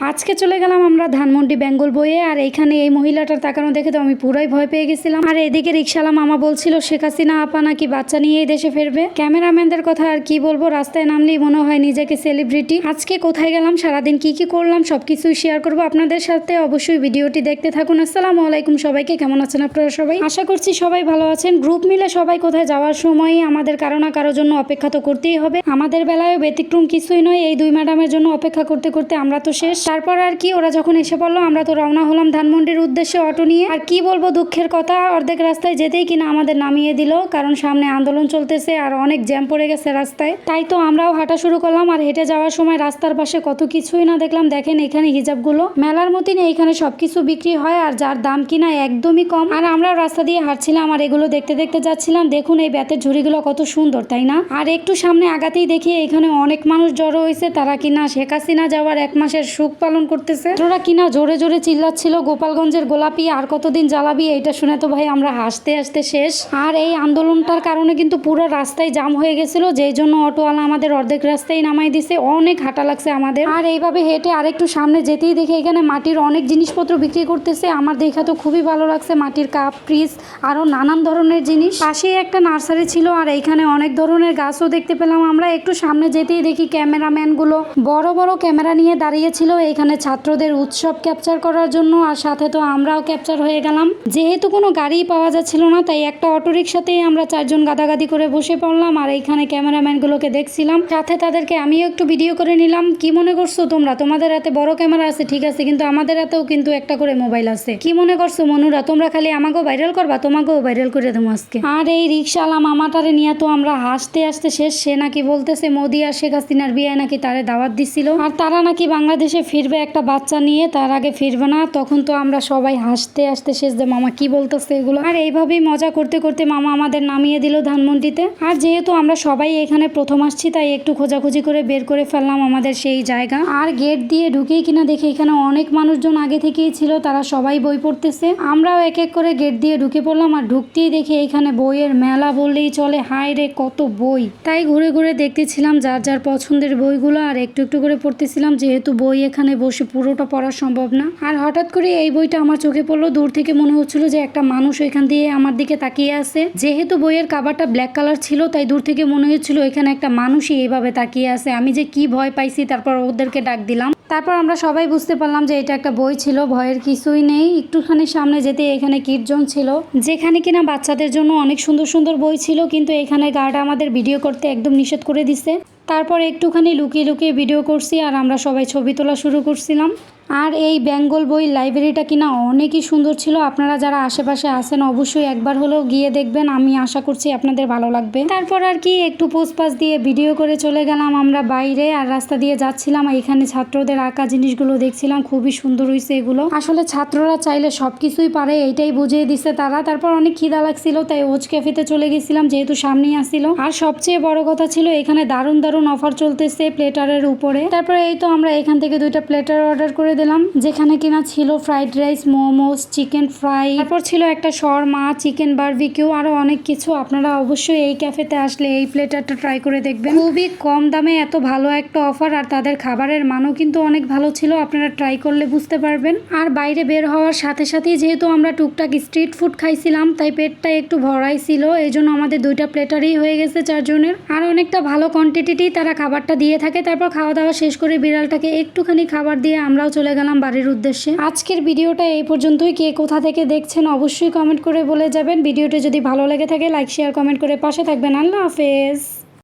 আজকে চলে গেলাম আমরা ধানমন্ডি বেঙ্গল বইয়ে, আর এইখানে এই মহিলাটার তাকানো দেখে তো আমি পুরাই ভয় পেয়ে গেছিলাম। আর এদিকে রিক্সালা মামা বলছিল, শেখ হাসিনা আপা নাকি বাচ্চা নিয়ে এই দেশে ফিরবে? ক্যামেরাম্যানদের কথা আর কি বলব, রাস্তায় নামলেই মনে হয় নিজেকে সেলিব্রিটি আজকে কোথায় গেলাম, সারাদিন কি কি করলাম, সবকিছুই শেয়ার করব আপনাদের সাথে। অবশ্যই ভিডিওটি দেখতে থাকুন। আসসালামু আলাইকুম সবাইকে, কেমন আছেন আপনারা সবাই? আশা করছি সবাই ভালো আছেন। গ্রুপ মিলে সবাই কোথায় যাওয়ার সময় আমাদের কারও না কারোর জন্য অপেক্ষা তো করতেই হবে। আমাদের বেলায় ব্যতিক্রম কিছুই নয়, এই দুই ম্যাডামের জন্য অপেক্ষা করতে করতে আমরা তো শেষ। তারপর আর কি ওরা যখন এসে পড়ল, আমরা তো রওনা হলাম ধানমন্ডির উদ্দেশ্যে অটো নিয়ে। আর কি বলব, দুঃখের কথা, অর্ধেক রাস্তায় যেতেই কিনা আমাদের নামিয়ে দিল, কারণ সামনে আন্দোলন চলতেছে আর অনেক জ্যাম পড়ে গেছে রাস্তায়। তাই তো আমরাও হাঁটা শুরু করলাম, আর হেঁটে যাওয়ার সময় রাস্তার পাশে কত কিছুই না দেখলাম। দেখেন এখানে হিজাবগুলো। মেলার মতনই এখানে সবকিছু বিক্রি হয়, আর যার দাম কিনা একদমই কম। আর আমরাও রাস্তা দিয়ে হাঁটছিলাম, আর এগুলো দেখতে দেখতে যাচ্ছিলাম, দেখুন এই ব্যাতের ঝুড়িগুলো কত সুন্দর, তাই না? আর একটু সামনে আগাতেই দেখি এখানে অনেক মানুষ জড়ো হয়েছে, তারা কিনা শেখ হাসিনা যাওয়ার এক মাসের সুখ পালন করতেছে। ওরা কিনা জোরে জোরে চিল্লাচ্ছিল, গোপালগঞ্জের গোলাপি আর কতদিন জ্বালাবি এটা শুনে তো ভাই আমরা হাসতে হাসতে শেষ। আর এই আন্দোলনটার কারণে কিন্তু পুরো রাস্তায় জাম হয়ে গেছিল, যেই জন্য অটোওয়ালা আমাদের অর্ধেক রাস্তায় নামাই দিছে, অনেক হাঁটা লাগছে আমাদের। আর এইভাবে হেঁটে আরেকটু সামনে যেতেই দেখে এখানে মাটির অনেক জিনিসপত্র বিক্রি করতেছে, আমার দেখা তো খুবই ভালো লাগছে, মাটির কাপ, ফ্রিজ আরও নানান ধরনের জিনিস। পাশেই একটা নার্সারি ছিল আর এইখানে অনেক ধরনের গাছও দেখতে পেলাম আমরা, একটু সামনে যেতেই দেখি ক্যামেরাম্যানগুলো। বড় বড় ক্যামেরা নিয়ে দাঁড়িয়েছিল এখানে ছাত্রদের উৎসব ক্যাপচার করার জন্য আর সাথে তো আমরাও ক্যাপচার হয়ে গেলাম। যেহেতু কোনো গাড়ি পাওয়া যাচ্ছিল না, তাই একটা অটো রিক্সাতেই আমরা চারজন গাদাগাদি করে বসে পড়লাম আর এইখানে ক্যামেরাম্যান গুলোকে দেখছিলাম। সাথে তাদেরকে আমিও একটু ভিডিও করে নিলাম। কি মনে করছ তোমরা? তোমাদের হাতে বড় ক্যামেরা আছে, ঠিক আছে, কিন্তু আমাদের হাতেও কিন্তু একটা করে মোবাইল আছে। কি মনে করছ মনুরা? তোমরা খালি আমাকেও ভাইরাল করবা, তোমাকেও ভাইরাল করে দেবো আজকে। আর এই রিক্সাওয়ালা মামাটারে নিয়ে তো আমরা হাসতে হাসতে শেষ, সে নাকি বলতেছে, মোদি আর শেখ হাসিনার বিয়ে নাকি তারে দাওয়াত দিছিল। আর তারা নাকি বাংলাদেশে ফিরবে একটা বাচ্চা নিয়ে, তার আগে ফিরবে না। তখন তো আমরা সবাই হাসতে হাসতে শেষ যে মামা কি বলতেছে এগুলো? আর এইভাবেই মজা করতে করতে মামা আমাদের নামিয়ে দিল ধানমন্ডিতে। আর যেহেতু আমরা সবাই এখানে প্রথম আসছি, তাই একটু খোঁজাখুঁজি করে বের করে ফেললাম আমাদের সেই জায়গা। আর গেট দিয়ে ঢুকেই কিনা দেখে এখানে অনেক মানুষজন আগে থেকেই ছিল, তারা সবাই বই পড়তেছে। আমরাও এক এক করে গেট দিয়ে ঢুকে পড়লাম আর ঢুকতেই দেখে এখানে বইয়ের মেলা বললেই চলে। হায় রে, কত বই! তাই ঘুরে ঘুরে দেখতেছিলাম যার যার পছন্দের বইগুলো আর একটু একটু করে পড়তেছিলাম, যেহেতু বই এখানে বসে পুরোটা পড়া সম্ভব না। আর হঠাৎ করে এই বইটা আমার চোখে পড়ল, দূর থেকে মনে হচ্ছিল যে একটা মানুষ এখান দিয়ে আমার দিকে তাকিয়ে আছে। যেহেতু বইয়ের কাভারটা ব্ল্যাক কালার ছিল, তাই দূর থেকে মনে হচ্ছিল এখানে একটা মানুষই এইভাবে তাকিয়ে আছে। আমি যে কি ভয় পাইছি, তারপর ওদেরকে ডাক দিলাম। তারপর আমরা সবাই বুঝতে পারলাম যে এটা একটা বই ছিল, ভয়ের কিছুই নেই। একটুখানি সামনে যেতে এখানে কীর্জন ছিল, যেখানে কিনা বাচ্চাদের জন্য অনেক সুন্দর সুন্দর বই ছিল, কিন্তু এখানে গার্ড আমাদের ভিডিও করতে একদম নিষেধ করে দিছে। তারপর একটুখানি লুকিয়ে লুকিয়ে ভিডিও করছি আর আমরা সবাই ছবি তোলা শুরু করছিলাম। আর এই বেঙ্গল বই লাইব্রেরিটা কিনা অনেকই সুন্দর ছিল। আপনারা যারা আশেপাশে আছেন অবশ্যই একবার হলেও গিয়ে দেখবেন। আমি আশা করছি আপনাদের ভালো লাগবে। তারপর আর কি একটু পোস্টপাস দিয়ে ভিডিও করে চলে গেলাম আমরা বাইরে আর রাস্তা দিয়ে যাচ্ছিলাম। এখানে ছাত্রদের আঁকা জিনিসগুলো দেখছিলাম। খুবই সুন্দর হয়েছে এগুলো। আসলে ছাত্ররা চাইলে সব কিছুই পারে, এইটাই বুঝিয়ে দিছে তারা। তারপর অনেক খিদা লাগছিল, তাই ওজ ক্যাফেতে চলে গেছিলাম যেহেতু সামনেই আসছিল। আর সবচেয়ে বড় কথা ছিল, এখানে দারুণ দারুণ অফার চলতেছে প্লেটারের উপরে। তারপরে এই তো আমরা এখান থেকে দুইটা প্লেটার অর্ডার করে দিলাম, যেখানে কিনা ছিল fried rice momos chicken fry তারপর ছিল একটা শর্মা চিকেন বারবিকিউ আরও অনেক কিছু। আপনারা অবশ্যই এই ক্যাফেতে আসলে এই প্লেটারটা ট্রাই করে দেখবেন। খুবই কম দামে এত ভালো একটা অফার আর তাদের খাবারের মানও কিন্তু অনেক ভালো ছিল, আপনারা ট্রাই করলে বুঝতে পারবেন। আর বাইরে বের হওয়ার সাথে সাথেই যেহেতু আমরা টুকটাক স্ট্রিট ফুড খাইছিলাম, তাই পেটটা একটু ভরাই ছিল এই জন্য আমাদের দুইটা প্লেটারই হয়ে গেছে চারজনের। আর অনেকটা ভালো কোয়ান্টিটিতেই তারা খাবারটা দিয়ে থাকে, তারপর খাওয়া দাওয়া শেষ করে বিড়ালটাকে একটুখানি খাবার দিয়ে আমরাও চলে গেলাম বাড়ির উদ্দেশ্যে। আজকের ভিডিওটা এই পর্যন্তই। কে কোথা থেকে দেখছেন অবশ্যই কমেন্ট করে বলে যাবেন। ভিডিওটি যদি ভালো লেগে থাকে, লাইক, শেয়ার, কমেন্ট করে পাশে থাকবেন। আল্লাহ হাফেজ।